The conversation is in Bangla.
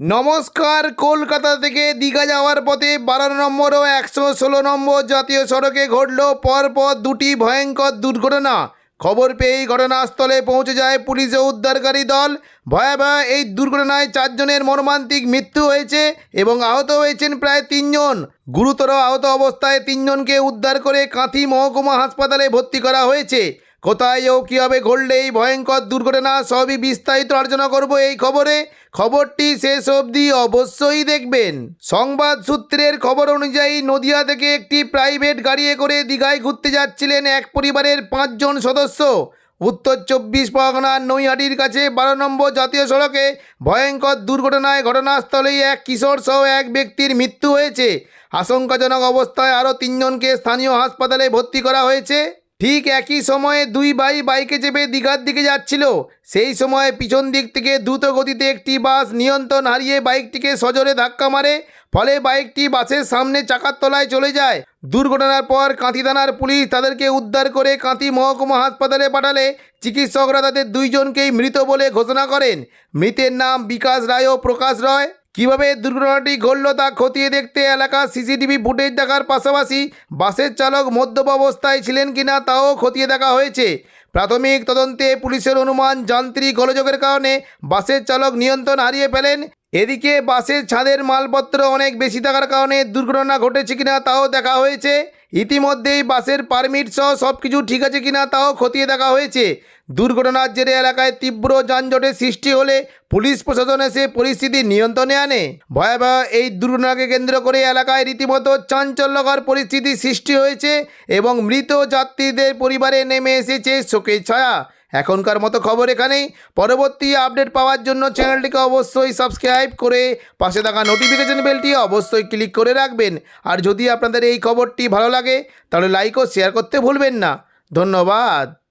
নমস্কার, কলকাতা থেকে দীঘা যাওয়ার পথে বারো নম্বর ও একশো ষোলো নম্বর জাতীয় সড়কে ঘটল পরপর দুটি ভয়ঙ্কর দুর্ঘটনা। খবর পেয়েই ঘটনাস্থলে পৌঁছে যায় পুলিশ ও উদ্ধারকারী দল। ভয়াবহ এই দুর্ঘটনায় চারজনের মর্মান্তিক মৃত্যু হয়েছে এবং আহত হয়েছেন প্রায় তিনজন। গুরুতর আহত অবস্থায় তিনজনকে উদ্ধার করে কাঁথি মহকুমা হাসপাতালে ভর্তি করা হয়েছে। কোথায় ও কীভাবে ঘটলে এই ভয়ঙ্কর দুর্ঘটনা? সবই বিস্তারিত আলোচনা করব এই খবরে। খবরটি শেষ অবধি অবশ্যই দেখবেন। সংবাদ সূত্রের খবর অনুযায়ী নদিয়া থেকে একটি প্রাইভেট গাড়িয়ে করে দীঘায় ঘুরতে যাচ্ছিলেন এক পরিবারের পাঁচজন সদস্য। উত্তর চব্বিশ পরগনার নৈহাটির কাছে বারো নম্বর জাতীয় সড়কে ভয়ঙ্কর দুর্ঘটনায় ঘটনাস্থলেই এক কিশোর সহ এক ব্যক্তির মৃত্যু হয়েছে। আশঙ্কাজনক অবস্থায় আরও তিনজনকে স্থানীয় হাসপাতালে ভর্তি করা হয়েছে। ঠিক একই সময়ে দুই ভাই বাইকে চেপে দীঘার দিকে যাচ্ছিল। সেই সময় পিছন দিক থেকে দ্রুত গতিতে একটি বাস নিয়ন্ত্রণ হারিয়ে বাইকটিকে সজোরে ধাক্কা মারে, ফলে বাইকটি বাসের সামনে চাকার তলায় চলে যায়। দুর্ঘটনার পর কাঁথি থানার পুলিশ তাদেরকে উদ্ধার করে কাঁথি মহকুমা হাসপাতালে পাঠালে। চিকিৎসকরা তাদের দুইজনকেই মৃত বলে ঘোষণা করেন। মৃতের নাম বিকাশ রায় ও প্রকাশ রায়। কীভাবে দুর্ঘটনাটি ঘটল তা খতিয়ে দেখতে এলাকার সিসিটিভি ফুটেজ দেখার পাশাপাশি বাসের চালক মদ্যপ অবস্থায় ছিলেন কিনা তাও খতিয়ে দেখা হয়েছে। প্রাথমিক তদন্তে পুলিশের অনুমান যান্ত্রিক গোলযোগের কারণে বাসের চালক নিয়ন্ত্রণ হারিয়ে ফেলেন। এদিকে বাসের ছাদের মালপত্র অনেক বেশি থাকার কারণে দুর্ঘটনা ঘটেছে কিনা তাও দেখা হয়েছে। ইতিমধ্যেই বাসের পারমিট সহ সব কিছু ঠিক আছে কিনা তাও খতিয়ে দেখা হয়েছে। দুর্ঘটনার জেরে এলাকায় তীব্র যানজটের সৃষ্টি হলে পুলিশ প্রশাসন এসে পরিস্থিতি নিয়ন্ত্রণে আনে। ভয়াবহ এই দুর্ঘটনাকে কেন্দ্র করে এলাকায় রীতিমতো চাঞ্চল্যকর পরিস্থিতি সৃষ্টি হয়েছে এবং মৃত যাত্রীদের পরিবারে নেমে এসেছে শোকের ছায়া। এখনকার মতো খবর এখানেই। পরবর্তী আপডেট পাওয়ার জন্য চ্যানেলটিকে অবশ্যই সাবস্ক্রাইব করে পাশে থাকা নোটিফিকেশন বেলটি অবশ্যই ক্লিক করে রাখবেন। আর যদি আপনাদের এই খবরটি ভালো লাগে, তাহলে লাইক ও শেয়ার করতে ভুলবেন না। ধন্যবাদ।